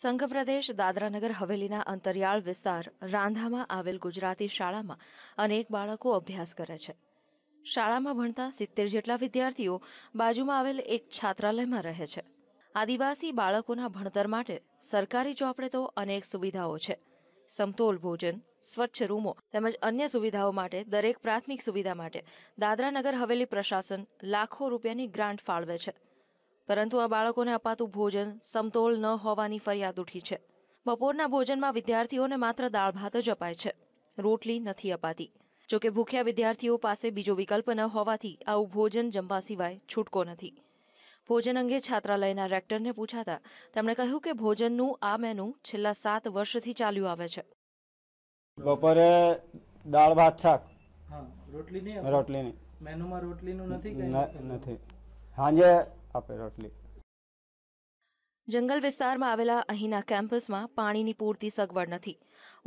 સંઘ પ્રદેશ દાદરાનગર હવેલીના અંતરિયાળ વિસ્તાર રાંધામાં આવેલ ગુજરાતી શાળામાં અનેક બાળકો અભ્યાસ કરે છે. શાળામાં ભણતા સિત્તેર જેટલા વિદ્યાર્થીઓ બાજુમાં આવેલ એક છાત્રાલયમાં રહે છે. આદિવાસી બાળકોના ભણતર માટે સરકારી ચોપડે તો અનેક સુવિધાઓ છે. સમતોલ ભોજન, સ્વચ્છ રૂમો તેમજ અન્ય સુવિધાઓ માટે દરેક પ્રાથમિક સુવિધા માટે દાદરાનગર હવેલી પ્રશાસન લાખો રૂપિયાની ગ્રાન્ટ ફાળવે છે. પરંતુ આ બાળકોને અપાતું ભોજન સમતોલ ન હોવાની ફરિયાદ ઉઠી છે. બપોરના ભોજનમાં વિદ્યાર્થીઓને માત્ર દાળ ભાત જ અપાય છે. રોટલી નથી અપાતી. જોકે ભૂખ્યા વિદ્યાર્થીઓ પાસે બીજો વિકલ્પ ન હોવાથી આવું ભોજન જમવા સિવાય છૂટકો નથી. ભોજન અંગે છાત્રાલયના રેક્ટરને પૂછાતા તેમણે કહ્યું કે ભોજનનું આ મેનુ છેલ્લા સાત વર્ષથી ચાલ્યું આવે છે. બપોરે દાળ ભાત શાક. હા રોટલી નહીં? રોટલીની મેનુમાં રોટલીનું નથી? નથી. સાંજે આપે રોટલી. જંગલ વિસ્તારમાં આવેલા અહીંના કેમ્પસમાં પાણીની પૂરતી સગવડ નથી.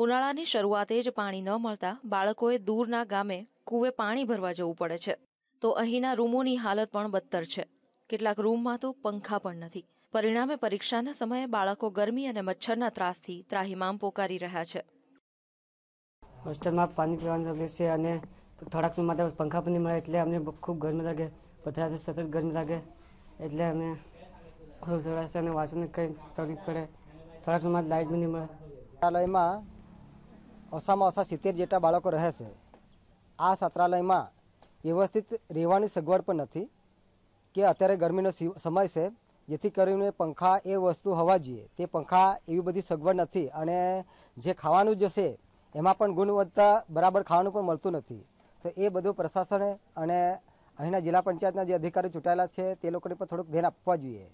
ઉનાળાની શરૂઆતે જ પાણી ન મળતા બાળકોએ દૂરના ગામે કૂવે પાણી ભરવા જવું પડે છે. તો અહીંના રૂમોની હાલત પણ બદતર છે. કેટલાક રૂમમાં તો પંખા પણ નથી. પરિણામે પરીક્ષાના સમયે બાળકો ગરમી અને મચ્છરના ત્રાસથી ત્રાહિમામ પોકારી રહ્યા છે. હોસ્ટેલમાં પાણી પીવાની તકલીફ છે અને થોડાક માટે પંખા પણ નહીં મળે એટલે અમને ખૂબ ગરમી લાગે પથરાથી સતત ગરમી લાગે. એટલે અમે ખૂબ થોડા અને વાંચવાની કંઈ તકલીફ પડે. થોડાક સમય લાઇટ બી નહીં મળે છાત્રાલયમાં ઓછામાં ઓછા સિત્તેર જેટલા બાળકો રહે છે. આ છાત્રાલયમાં વ્યવસ્થિત રહેવાની સગવડ પણ નથી કે અત્યારે ગરમીનો સમય છે. જેથી કરીને પંખા એ વસ્તુ હોવા જોઈએ. તે પંખા એવી બધી સગવડ નથી અને જે ખાવાનું જશે એમાં પણ ગુણવત્તા બરાબર ખાવાનું પણ મળતું નથી. તો એ બધું પ્રશાસને અને અહીંના જિલ્લા પંચાયતના જે અધિકારી ચૂંટાયેલા છે તે લોકોને પણ થોડુંક ધ્યાન આપવા જોઈએ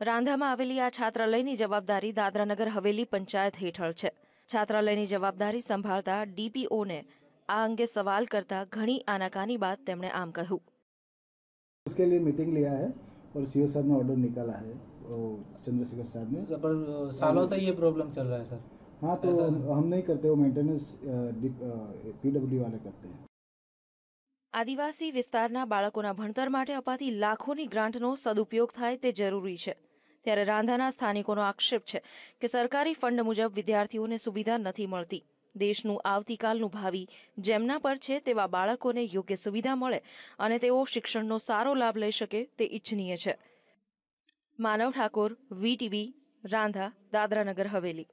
રાંધામાં આવેલી આ છાત્રાલયની જવાબદારી દાદરાનગર હવેલી પંચાયત હેઠળ છે છાત્રાલયની જવાબદારી સંભાળતા ડીપીઓને આ અંગે સવાલ કરતા ઘણી આનાકાની બાદ તેમણે આમ કહ્યું उसके लिए मीटिंग लिया है और सीओ साहब ने ऑर्डर निकाला है वो चंद्रशेखर साहब ने पर सालों से ये प्रॉब्लम चल रहा है सर हाँ तो ऐसा हम नहीं करते वो मेंटेनेंस पीडब्ल्यू वाले करते हैं આદિવાસી વિસ્તારના બાળકોના ભણતર માટે અપાતી લાખોની ગ્રાન્ટનો સદુપયોગ થાય તે જરૂરી છે. ત્યારે રાંધાના સ્થાનિકોનો આક્ષેપ છે કે સરકારી ફંડ મુજબ વિદ્યાર્થીઓને સુવિધા નથી મળતી. દેશનું આવતીકાલનું ભાવિ જેમના પર છે તેવા બાળકોને યોગ્ય સુવિધા મળે અને તેઓ શિક્ષણનો સારો લાભ લઈ શકે તે ઇચ્છનીય છે. માનવ ઠાકોર વીટીવી રાંધા, દાદરાનગર હવેલી.